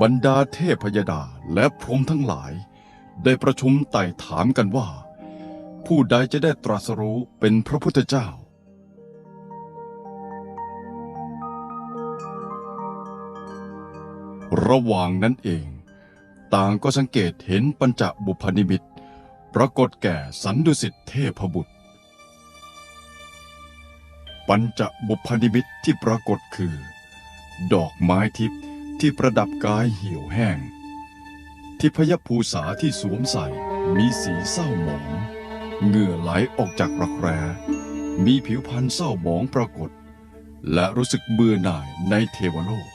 บรรดาเทพยดาและพรหมทั้งหลาย ได้ประชุมไต่ถามกันว่า ผู้ใดจะได้ตรัสรู้เป็นพระพุทธเจ้า ระหว่างนั้นเอง ต่างก็สังเกตเห็นปัญจบุพนิมิตปรากฏแก่สันดุสิตเทพบุตร ปัญจบุพนิมิตที่ปรากฏคือ ดอกไม้ทิพย์ ที่ประดับกายเหี่ยวแห้งทิพยภูษาที่สวมใส่มีสีเศร้าหมองเหงื่อไหลออกจากรักแร้มีผิวพรรณเศร้าหมองปรากฏ และรู้สึกเบื่อหน่ายในเทวโลก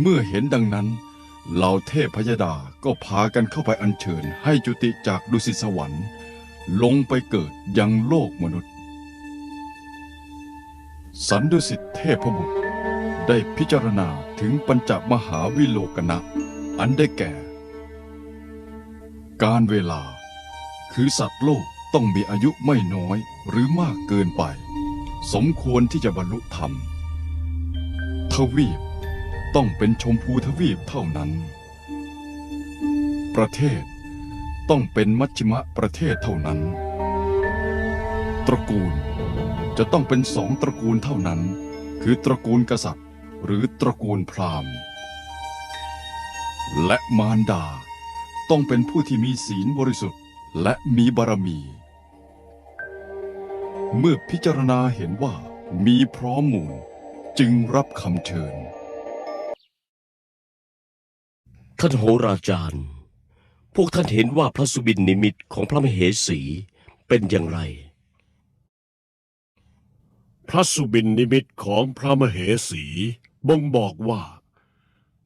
เมื่อเห็นดังนั้นเหล่าเทพพยดาก็พากันเข้าไปอัญเชิญให้จุติจากดุสิตสวรรค์ ลงไปเกิดยังโลกมนุษย์ สันดุสิตเทพบุตร ได้พิจารณาถึงปัญจมหาวิโลกนะ อันได้แก่ การเวลา คือสัตว์โลกต้องมีอายุไม่น้อยหรือมากเกินไป สมควรที่จะบรรลุธรรม ทวีปต้องเป็นชมพูทวีปเท่านั้น ประเทศต้องเป็นมัชชิมะประเทศเท่านั้น ตระกูลจะต้องเป็นสองตระกูลเท่านั้น คือตระกูลกษัตริย์ หรือตระกูลพราหมณ์ และมารดาต้องเป็นผู้ที่มีศีลบริสุทธิ์และมีบารมี เมื่อพิจารณาเห็นว่ามีพร้อมหมู่จึงรับคำเชิญ ท่านโหราจารย์ พวกท่านเห็นว่าพระสุบินนิมิตของพระมเหสีเป็นอย่างไร พระสุบินนิมิตของพระมเหสี บ่งบอกว่า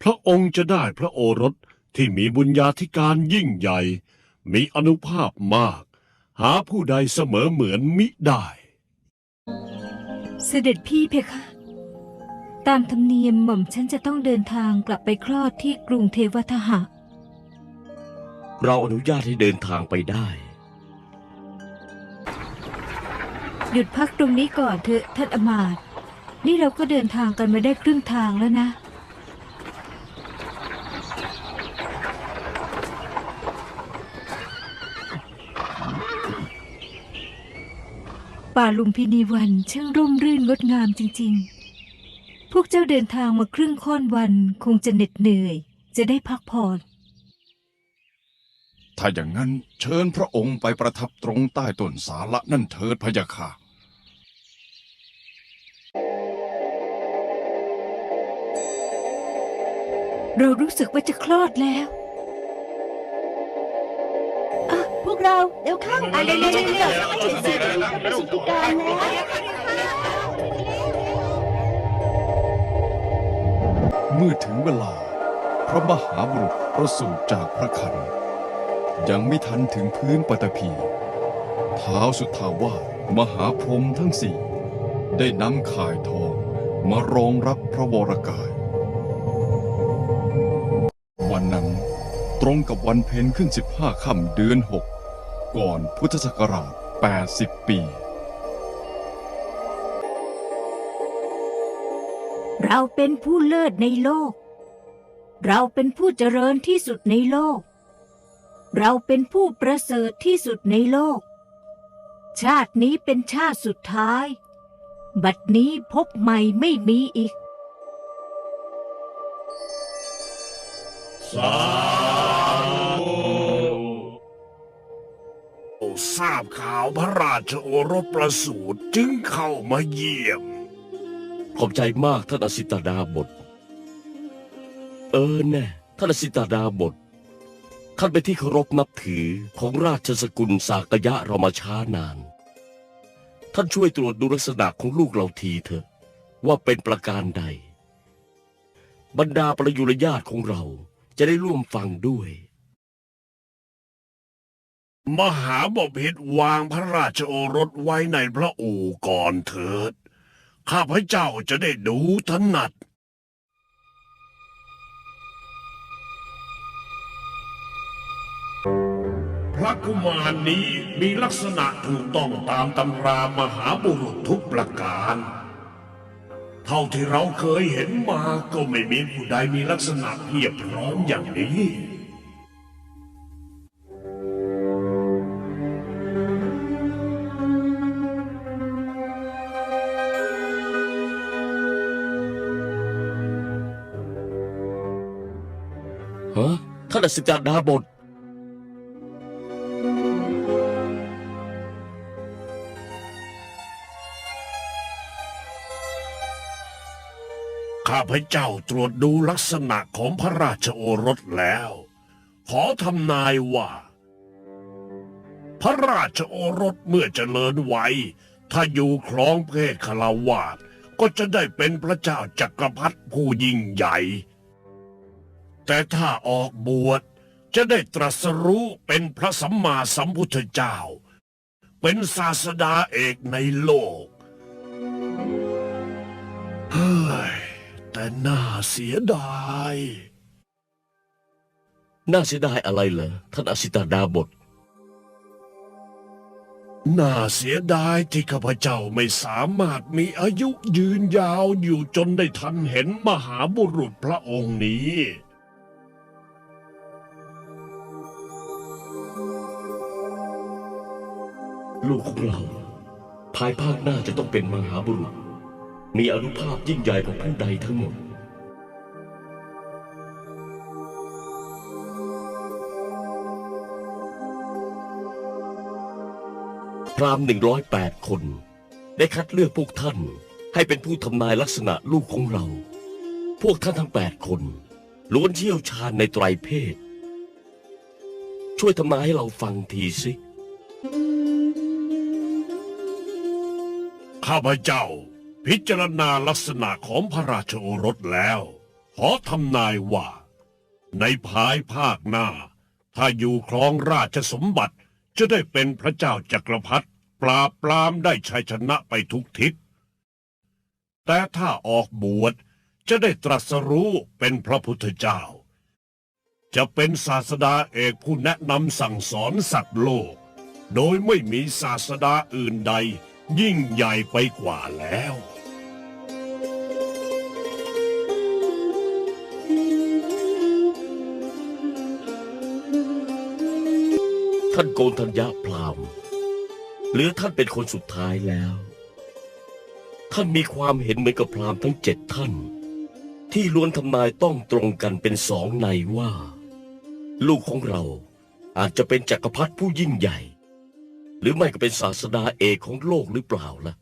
พระองค์จะได้พระโอรสที่มีบุญญาธิการยิ่งใหญ่ มีอนุภาพมาก หาผู้ใดเสมอเหมือนมิได้ เสด็จพี่เพคะ ตามธรรมเนียมหม่อมฉันจะต้องเดินทางกลับไปคลอดที่กรุงเทวทหะ เราอนุญาตให้เดินทางไปได้ หยุดพักตรงนี้ก่อนเถอะท่านอมาตย์ นี่เราก็เดินทางกันมาได้ครึ่งทางแล้วนะ ป่าลุมพินีวันช่างร่มรื่นงดงามจริง ๆ พวกเจ้าเดินทางมาครึ่งค่อนวันคงจะเหน็ดเหนื่อย จะได้พักผ่อนถ้าอย่างนั้นเชิญพระองค์ไปประทับตรงใต้ต้นสาละนั่นเถิดพะยะค่ะ เรารู้สึกว่าจะคลอดแล้วพวกเราเร็วเข้าอะเร็วเร็วเร็วเร็วให้เสร็จสิ้นสุดการแล้วเมื่อถึงเวลา พระมหาบุรุษประสูติจากพระคัน ยังไม่ทันถึงพื้นปฐพีเท้าวสุทธาวาสมหาพรหมทั้งสี่ ได้นำข่ายทองมารองรับพระวรกาย รงกับวันเพ็ญขึ้น 15 ค่ำเดือน 6 ก่อนพุทธศักราช 80 ปี เราเป็นผู้เลิศในโลก เราเป็นผู้เจริญที่สุดในโลก เราเป็นผู้ประเสริฐที่สุดในโลก ชาตินี้เป็นชาติสุดท้าย บัดนี้พบใหม่ไม่มีอีก สา ราบข่าวพระราชโอรสประสูติจึงเข้ามาเยี่ยม ขอบใจมากท่านอสิตาดาบท เออแน่ท่านอสิตาดาบทท่านเป็นที่เคารพนับถือของราชสกุลสากยะเรามาช้านาน ท่านช่วยตรวจดูลักษณะของลูกเราทีเถอะ ว่าเป็นประการใด บรรดาประยุรญาติของเราจะได้ร่วมฟังด้วย มหาบพิตรวางพระราชโอรสไว้ในพระโอษฐ์ก่อนเถิด ข้าพเจ้าจะได้ดูถนัด พระกุมารนี้มีลักษณะถูกต้องตามตำรามหาบุรุษทุกประการทท่าที่เราเคยเห็นมาก็ไม่มีผู้ใดมีลักษณะเพียบพร้อมอย่างนี้ ท่านอสิตดาบทข้าพเจ้าตรวจดูลักษณะของพระราชโอรสแล้ว ขอทำนายว่า พระราชโอรสเมื่อเจริญวัยถ้าอยู่ครองเพศคารวาสก็จะได้เป็นพระเจ้าจักรพรรดิผู้ยิ่งใหญ่ แต่ถ้าออกบวชจะได้ตรัสรู้เป็นพระสัมมาสัมพุทธเจ้า เป็นศาสดาเอกในโลก เฮ้ย แต่น่าเสียดาย น่าเสียดายอะไรเหรอท่านอสิตดาบท น่าเสียดายที่ข้าพเจ้าไม่สามารถมีอายุยืนยาวอยู่จนได้ทันเห็นมหาบุรุษพระองค์นี้ ลูกของเรา ภายภาคหน้าจะต้องเป็นมหาบุรุษ มีอนุภาพยิ่งใหญ่กว่าผู้ใดทั้งหมด พรามหนึ่งร้อยแปดคน ได้คัดเลือกพวกท่านให้เป็นผู้ทำนายลักษณะลูกของเรา พวกท่านทั้งแปดคนล้วนเชี่ยวชาญในไตรเพศ ช่วยทำนายให้เราฟังทีสิ ข้าพเจ้า พิจารณาลักษณะของพระราชโอรสแล้ว ขอทำนายว่า ในภายภาคหน้า ถ้าอยู่ครองราชสมบัติจะได้เป็นพระเจ้าจักรพรรดิปราบปรามได้ชัยชนะไปทุกทิศ แต่ถ้าออกบวชจะได้ตรัสรู้เป็นพระพุทธเจ้า จะเป็นศาสดาเอกผู้แนะนำสั่งสอนสัตว์โลก โดยไม่มีศาสดาอื่นใด ยิ่งใหญ่ไปกว่าแล้ว ท่านโกนธัญญาพรามเหลือท่านเป็นคนสุดท้ายแล้ว ท่านมีความเห็นเหมือนกับพรามทั้งเจ็ดท่าน ที่ล้วนทำนายต้องตรงกันเป็นสองในว่า ลูกของเราอาจจะเป็นจักรพรรดิผู้ยิ่งใหญ่ หรือไม่ก็เป็นศาสดาเอกของโลกหรือเปล่าล่ะ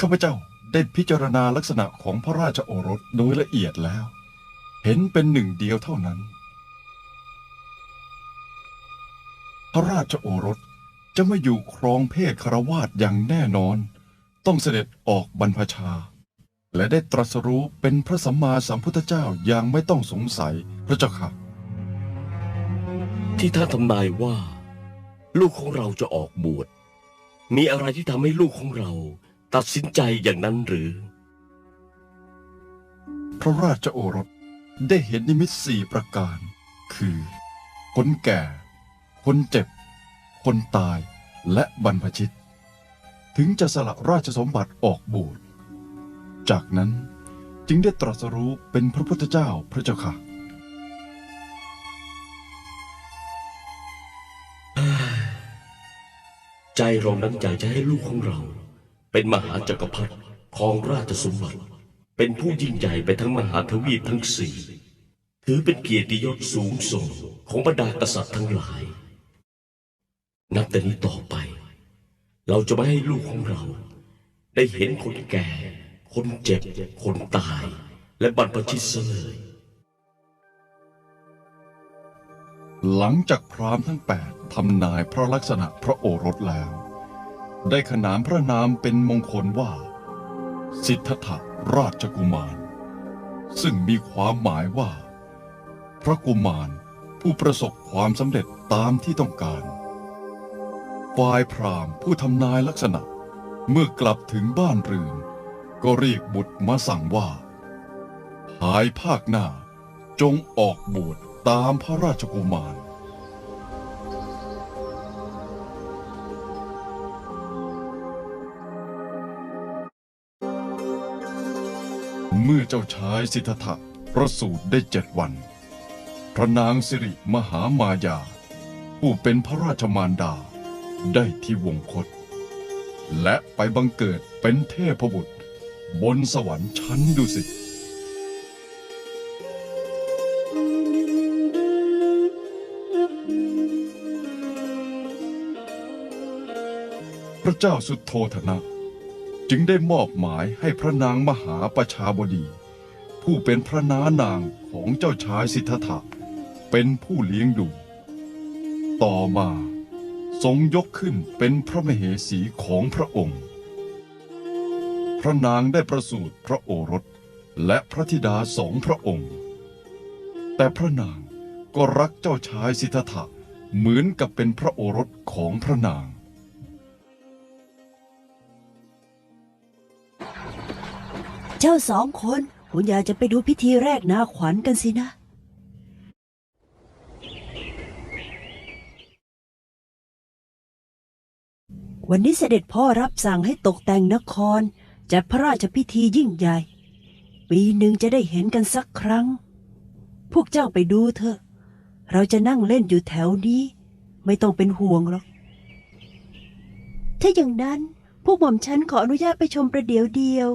ข้าพเจ้าได้พิจารณาลักษณะของพระราชโอรสโดยละเอียดแล้ว เห็นเป็นหนึ่งเดียวเท่านั้น พระราชโอรสจะไม่อยู่ครองเพศคารวาสอย่างแน่นอน ต้องเสด็จออกบรรพชา และได้ตรัสรู้เป็นพระสัมมาสัมพุทธเจ้าอย่างไม่ต้องสงสัยพระเจ้าค่ะ ที่ท่านทำนายว่า ลูกของเราจะออกบวช มีอะไรที่ทำให้ลูกของเรา ตัดสินใจอย่างนั้นหรือ พระราชโอรสได้เห็นนิมิตสี่ประการ คือ คนแก่ คนเจ็บ คนตาย และบรรพชิต ถึงจะสละราชสมบัติออกบวช จากนั้นจึงได้ตรัสรู้เป็นพระพุทธเจ้าพระเจ้าค่ะ ใจเรานั้นอยากจะให้ลูกของเรา เป็นมหาจักรพรรดิของราชสมบัติ เป็นผู้ยิ่งใหญ่ไปทั้งมหาทวีปทั้งสี่ถือเป็นเกียรติยศสูงส่งของบรรดากษัตริย์ทั้งหลาย นับแต่นี้ต่อไป เราจะไม่ให้ลูกของเรา ได้เห็นคนแก่ คนเจ็บ คนตาย และบรรพชิตเสลย หลังจากพราหมณ์ทั้งแปดทำนายพระลักษณะพระโอรสแล้ว ได้ขนานพระนามเป็นมงคลว่า สิทธัตถราชกุมาร ซึ่งมีความหมายว่า พระกุมารผู้ประสบความสำเร็จตามที่ต้องการฝ่ายพราหมณ์ผู้ทำนายลักษณะเมื่อกลับถึงบ้านเรือนก็เรียกบุตรมาสั่งว่าภายภาคหน้าจงออกบวช ตามพระราชกุมาร เมื่อเจ้าชายสิทธัตถะประสูติได้เจ็ดวัน พระนางสิริมหามายา ผู้เป็นพระราชมารดาได้ที่วงคต และไปบังเกิดเป็นเทพบุตร บนสวรรค์ชั้นดุสิต พระเจ้าสุดโทธนะ จึงได้มอบหมายให้พระนางมหาประชาบดี ผู้เป็นพระนานางของเจ้าชายสิทธัตถะเป็นผู้เลี้ยงดูต่อมาทรงยกขึ้นเป็นพระมเหสีของพระองค์ พระนางได้ประสูติพระโอรสและพระธิดาสองพระองค์ แต่พระนางก็รักเจ้าชายสิทธัตถะเหมือนกับเป็นพระโอรสของพระนาง เจ้าสองคนคุณอยากจะไปดูพิธีแรกนาขวัญกันสินะ วันนี้เสด็จพ่อรับสั่งให้ตกแต่งนครจัดพระราชพิธียิ่งใหญ่ ปีหนึ่งจะได้เห็นกันสักครั้ง พวกเจ้าไปดูเถอะ เราจะนั่งเล่นอยู่แถวนี้ ไม่ต้องเป็นห่วงหรอก ถ้าอย่างนั้น พวกหม่อมฉันขออนุญาตไปชมประเดี๋ยวเดียว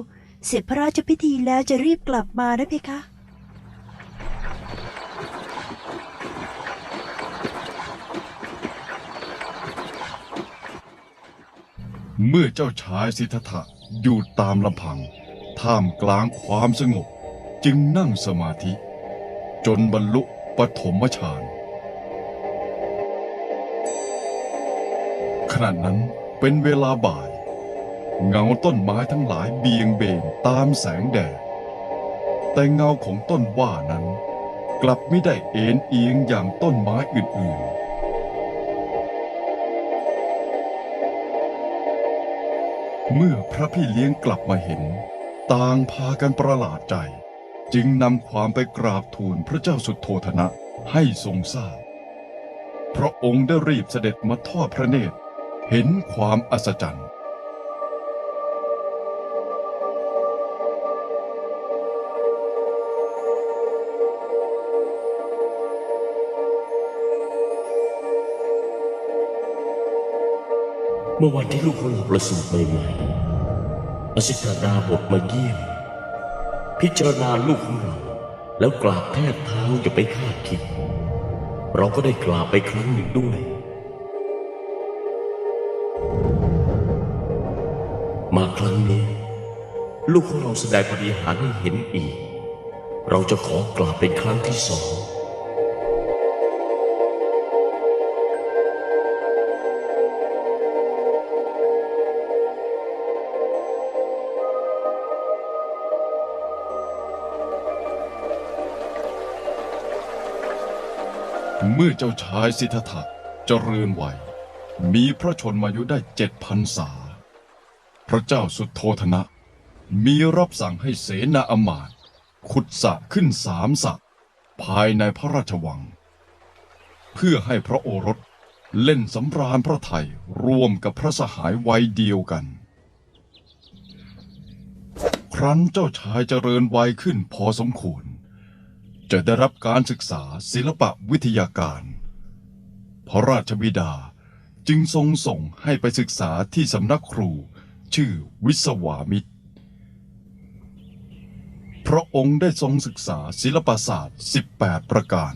เสร็จพระราชพิธีแล้วจะรีบกลับมานะเพคะ เมื่อเจ้าชายสิทธัตถะอยู่ตามลำพัง ท่ามกลางความสงบ จึงนั่งสมาธิ จนบรรลุปฐมฌานขณะนั้นเป็นเวลาบ่าย เงาต้นไม้ทั้งหลายเบียงเบนตามแสงแดด แต่เงาของต้นว่านั้น กลับไม่ได้เอ็นเอียงอย่างต้นไม้อื่น ๆเมื่อพระพี่เลี้ยงกลับมาเห็น ต่างพากันประหลาดใจ จึงนำความไปกราบทูลพระเจ้าสุดโทธนะให้ทรงทราบพระองค์ได้รีบเสด็จมาทอดพระเนตร เห็นความอัศจรรย์ เมื่อวันที่ลูกของเราประสูติใหม่ๆอสิตดาบทมาเยี่ยม พิจารณาลูกของเรา แล้วกราบแทบเท้าอย่าไปคาดคิด เราก็ได้กราบไปครั้งหนึ่งด้วย มาครั้งนี้ ลูกของเราแสดงปฏิหารให้เห็นอีก เราจะขอกราบเป็นครั้งที่สอง เมื่อเจ้าชายสิทธัตถะเจริญวัย มีพระชนมายุได้เจ็ดพันษา พระเจ้าสุดโทธนะ มีรับสั่งให้เสนาอำมาตย์ขุดสระขึ้นสามสระภายในพระราชวัง เพื่อให้พระโอรสเล่นสำราญพระไทยร่วมกับพระสหายวัยเดียวกัน ครั้นเจ้าชายเจริญวัยขึ้นพอสมควร จะได้รับการศึกษาศิลปะวิทยาการ พระราชบิดาจึงทรงส่งให้ไปศึกษาที่สำนักครู ชื่อวิศวามิตร พระองค์ได้ทรงศึกษาศิลปศาสตร์ 18 ประการ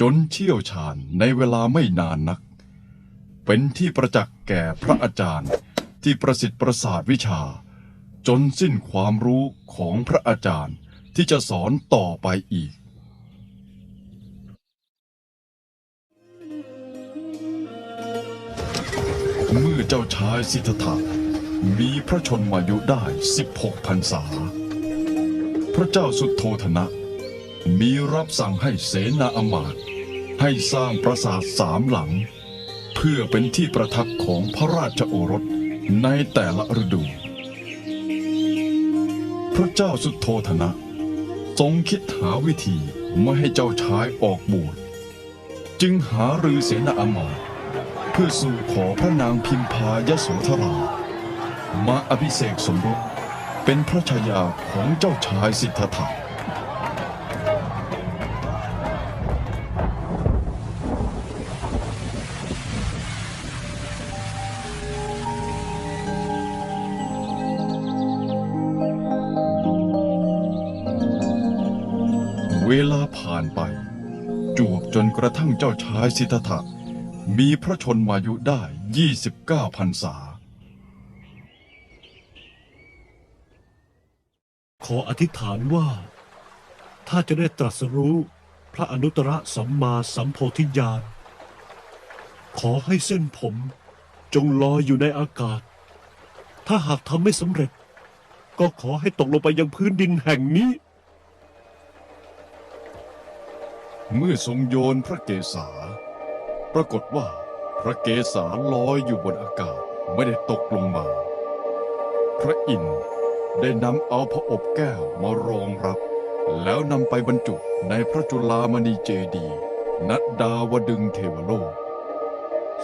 จนเชี่ยวชาญในเวลาไม่นานนัก เป็นที่ประจักษ์แก่พระอาจารย์ที่ประสิทธิ์ประสาทวิชา จนสิ้นความรู้ของพระอาจารย์ ที่จะสอนต่อไปอีก เมื่อเจ้าชายสิทธัตถะมีพระชนมายุได้ 16พรรษา พระเจ้าสุดโทธนะ มีรับสั่งให้เสนาอำมาตย์ให้สร้างปราสาทสามหลัง เพื่อเป็นที่ประทับของพระราชโอรสในแต่ละฤดู พระเจ้าสุดโทธนะ ทรงคิดหาวิธีไม่ให้เจ้าชายออกบวชจึงหารือเสนาอมาตย์เพื่อสู่ขอพระนางพิมพายโสธรา มาอภิเษกสมรสเป็นพระชายาของเจ้าชายสิทธัตถะ เวลาผ่านไป จวบจนกระทั่งเจ้าชายสิทธัตถะมีพระชนมายุได้ 29พรรษา ขออธิษฐานว่า ถ้าจะได้ตรัสรู้พระอนุตตรสัมมาสัมโพธิญาณ ขอให้เส้นผมจงลอยอยู่ในอากาศ ถ้าหากทำไม่สำเร็จ ก็ขอให้ตกลงไปยังพื้นดินแห่งนี้ เมื่อทรงโยนพระเกศา ปรากฏว่าพระเกศาลอยอยู่บนอากาศไม่ได้ตกลงมา พระอินทร์ได้นำเอาพระอบแก้วมารองรับ แล้วนำไปบรรจุในพระจุลามณีเจดีย์ณดาวดึงเทวโลก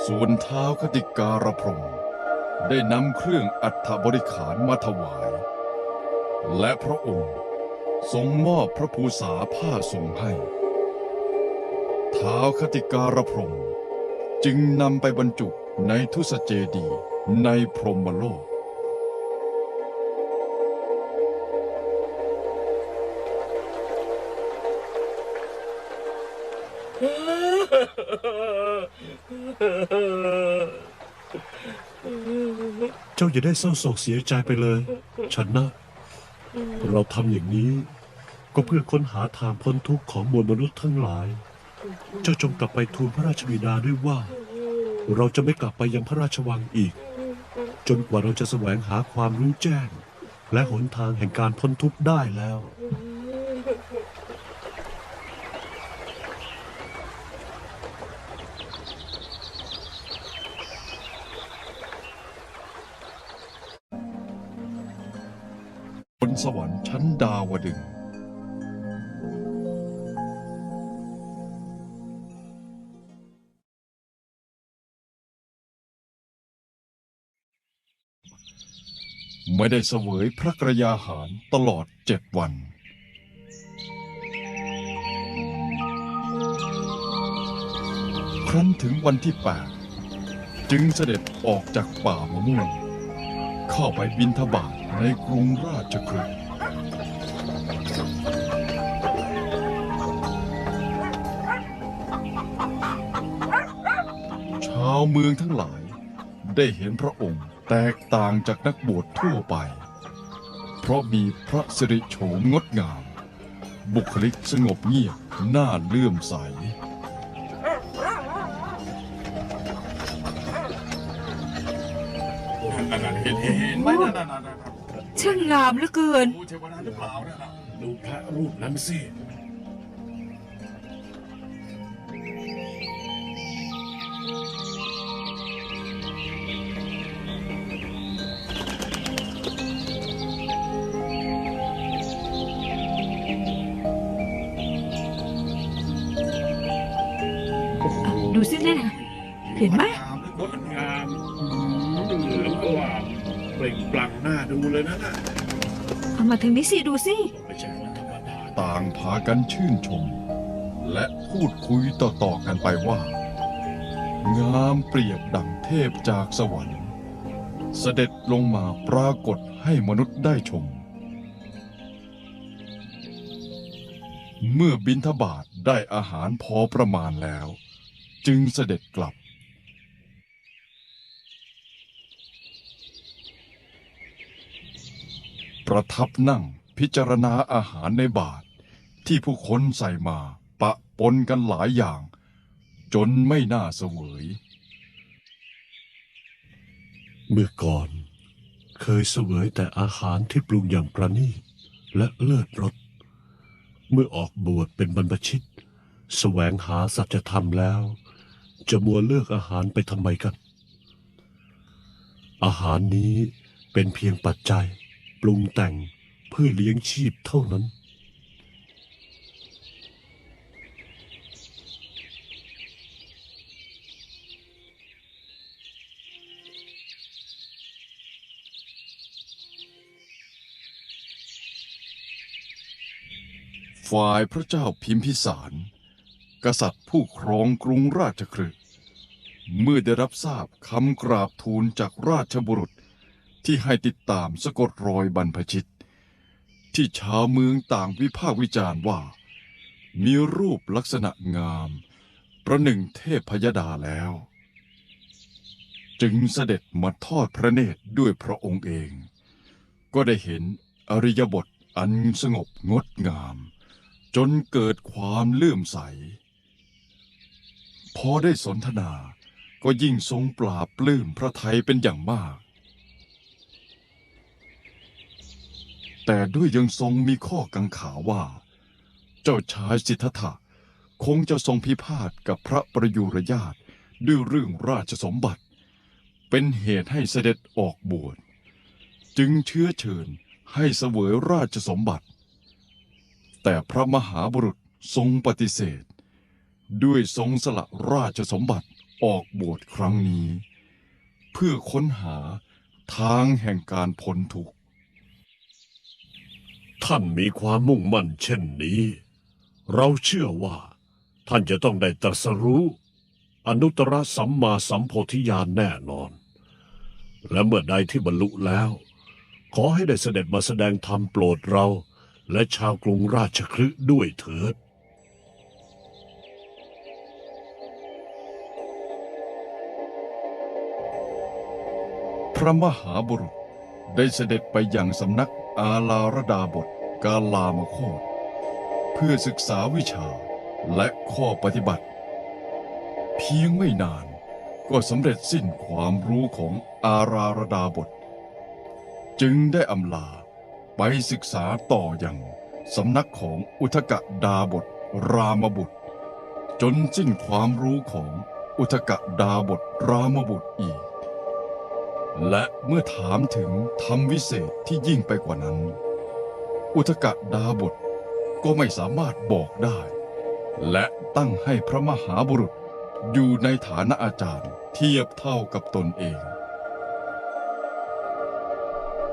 ส่วนเท้าวคติการพรมได้นำเครื่องอัฐบริขารมาถวาย และพระองค์ทรงมอบพระภูษาผ้าทรงให้ ท้าวคติการพรมจึงนำไปบรรจุในทุสเจดีในพรหมโลก เจ้าอย่าได้เศร้าโศกเสียใจไปเลย ฉันนะ เราทำอย่างนี้ ก็เพื่อค้นหาทางพ้นทุกข์ของมวลมนุษย์ทั้งหลาย เจ้าจงกลับไปทูลพระราชบิดาด้วยว่า เราจะไม่กลับไปยังพระราชวังอีก จนกว่าเราจะแสวงหาความรู้แจ้ง และหนทางแห่งการพ้นทุกข์ได้แล้ว ไม่ได้เสวยพระกระยาหารตลอดเจ็ดวัน ครั้นถึงวันที่แปดจึงเสด็จออกจากป่ามะม่วงเข้าไปบินทบาทในกรุงราชคฤห์ชาวเมืองทั้งหลายได้เห็นพระองค์ แตกต่างจากนักบวชทั่วไป เพราะมีพระสิริโฉมงดงาม บุคลิกสงบเงียบน่าเลื่อมใสช่างงามเหลือเกิน ดูพระรูปนั้นสิ เอามาทางนี้สิดูสิ ต่างพากันชื่นชม และพูดคุยต่อๆกันไปว่า งามเปรียบดั่งเทพจากสวรรค์ เสด็จลงมาปรากฏให้มนุษย์ได้ชม เมื่อบินทบาทได้อาหารพอประมาณแล้ว จึงเสด็จกลับ ประทับนั่งพิจารณาอาหารในบาท ที่ผู้คนใส่มาปะปนกันหลายอย่าง จนไม่น่าเสวยเมื่อก่อนเคยเสวยแต่อาหารที่ปรุงอย่างประณีตและเลิศรส เมื่อออกบวชเป็นบรรพชิต แสวงหาสัจธรรมแล้ว จะมัวเลือกอาหารไปทำไมกัน อาหารนี้เป็นเพียงปัจจัย รุงแต่งเพื่อเลี้ยงชีพเท่านั้น ฝ่ายพระเจ้าพิมพิสาร กษัตริย์ผู้ครองกรุงราชคฤห์เมื่อได้รับทราบคำกราบทูลจากราชบุรุษ ที่ให้ติดตามสะกดรอยบรรพชิต ที่ชาวเมืองต่างวิพากษ์วิจารณ์ว่า มีรูปลักษณะงาม ประหนึ่งเทพพยดาแล้ว จึงเสด็จมาทอดพระเนตรด้วยพระองค์เอง ก็ได้เห็นอริยบทอันสงบงดงาม จนเกิดความเลื่อมใส พอได้สนทนาก็ยิ่งทรงปราบปลื้มพระไทยเป็นอย่างมาก แต่ด้วยยังทรงมีข้อกังขาว่า เจ้าชายสิทธัตถะคงจะทรงพิพาทกับพระประยุรญาติด้วยเรื่องราชสมบัติ เป็นเหตุให้เสด็จออกบวชจึงเชื้อเชิญให้เสวยราชสมบัติ แต่พระมหาบุรุษทรงปฏิเสธ ด้วยทรงสละราชสมบัติออกบวชครั้งนี้ เพื่อค้นหาทางแห่งการพ้นทุกข์ ท่านมีความมุ่งมั่นเช่นนี้ เราเชื่อว่า ท่านจะต้องได้ตรัสรู้ อนุตตรสัมมาสัมโพธิญาณแน่นอน และเมื่อใดที่บรรลุแล้ว ขอให้ได้เสด็จมาแสดงธรรมโปรดเรา และชาวกรุงราชคฤห์ด้วยเถิดพระมหาบุรุษได้เสด็จไปยังสำนัก อาลาระดาบทกาลามโคตเพื่อศึกษาวิชาและข้อปฏิบัติ เพียงไม่นานก็สำเร็จสิ้นความรู้ของอาราระดาบท จึงได้อำลาไปศึกษาต่ออยังสำนักของอุทกดาบทรามบุตร จนสิ้นความรู้ของอุทกดาบทรามบุตรอีก และเมื่อถามถึงธรรมวิเศษที่ยิ่งไปกว่านั้น อุทกดาบทก็ไม่สามารถบอกได้ และตั้งให้พระมหาบุรุษอยู่ในฐานะอาจารย์เทียบเท่ากับตนเอง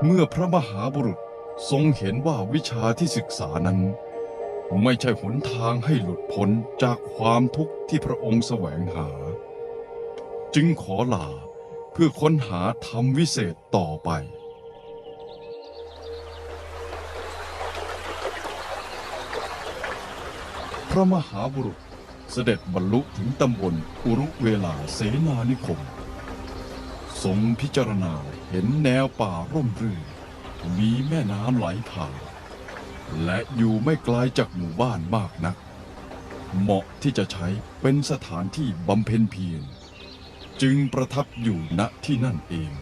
เมื่อพระมหาบุรุษทรงเห็นว่าวิชาที่ศึกษานั้น ไม่ใช่หนทางให้หลุดพ้นจากความทุกข์ที่พระองค์แสวงหา จึงขอลา เพื่อค้นหาธรรมวิเศษต่อไป พระมหาบุรุษเสด็จบรรลุถึงตำบลอุรุเวลาเสนานิคม ทรงพิจารณาเห็นแนวป่าร่มรื่นมีแม่น้ำไหลผ่าน และอยู่ไม่ไกลจากหมู่บ้านมากนัก เหมาะที่จะใช้เป็นสถานที่บำเพ็ญเพียร จึงประทับอยู่ณที่นั่นเอง